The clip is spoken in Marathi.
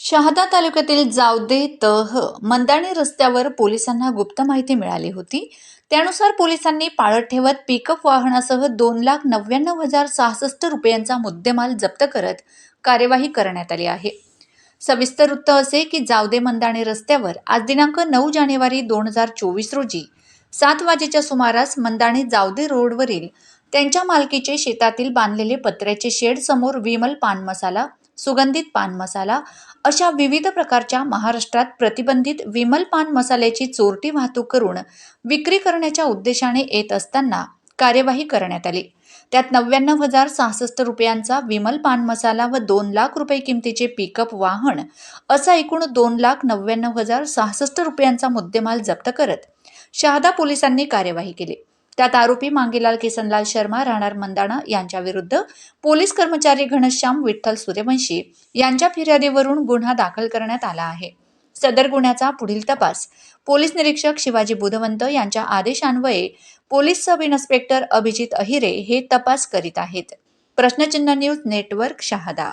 शहादा तालुक्यातील जावदे तह मंदाणी रस्त्यावर पोलिसांना गुप्त माहिती मिळाली होती. त्यानुसार पोलिसांनी पाळत ठेवत पिकअप वाहनासह दोन लाख नव्याण्णव हजार सहासष्ट रुपयांचा मुद्देमाल जप्त करत कार्यवाही करण्यात आली आहे. सविस्तर वृत्त असे की जावदे मंदाणे रस्त्यावर आज दिनांक नऊ जानेवारी दोन हजार चोवीस रोजी सात वाजेच्या सुमारास मंदाणे जावदे रोडवरील त्यांच्या मालकीचे शेतातील बांधलेले पत्र्याचे शेड समोर विमल पान मसाला सुगंधित पान मसाला अशा विविध प्रकारच्या महाराष्ट्रात प्रतिबंधित विमल पान मसाल्याची चोरटी वाहतूक करून विक्री करण्याच्या उद्देशाने येत असताना कार्यवाही करण्यात आली. त्यात नव्याण्णव हजार सहासष्ट रुपयांचा विमल पान मसाला व दोन लाख रुपये किमतीचे पिकअप वाहन असा एकूण दोन लाख नव्याण्णव हजार सहासष्ट रुपयांचा मुद्देमाल जप्त करत शहादा पोलिसांनी कार्यवाही केली. त्यात आरोपी मांगेलाल किसनलाल शर्मा राहणार मंदाणा यांच्याविरुद्ध पोलीस कर्मचारी घनश्याम विठ्ठल सूर्यवंशी यांच्या फिर्यादीवरून गुन्हा दाखल करण्यात आला आहे. सदर गुन्ह्याचा पुढील तपास पोलीस निरीक्षक शिवाजी बुधवंत यांच्या आदेशान्वये police sub inspector Abhijit Ahire हे तपास करीत आहेत. प्रश्नचिन्ह न्यूज नेटवर्क शहादा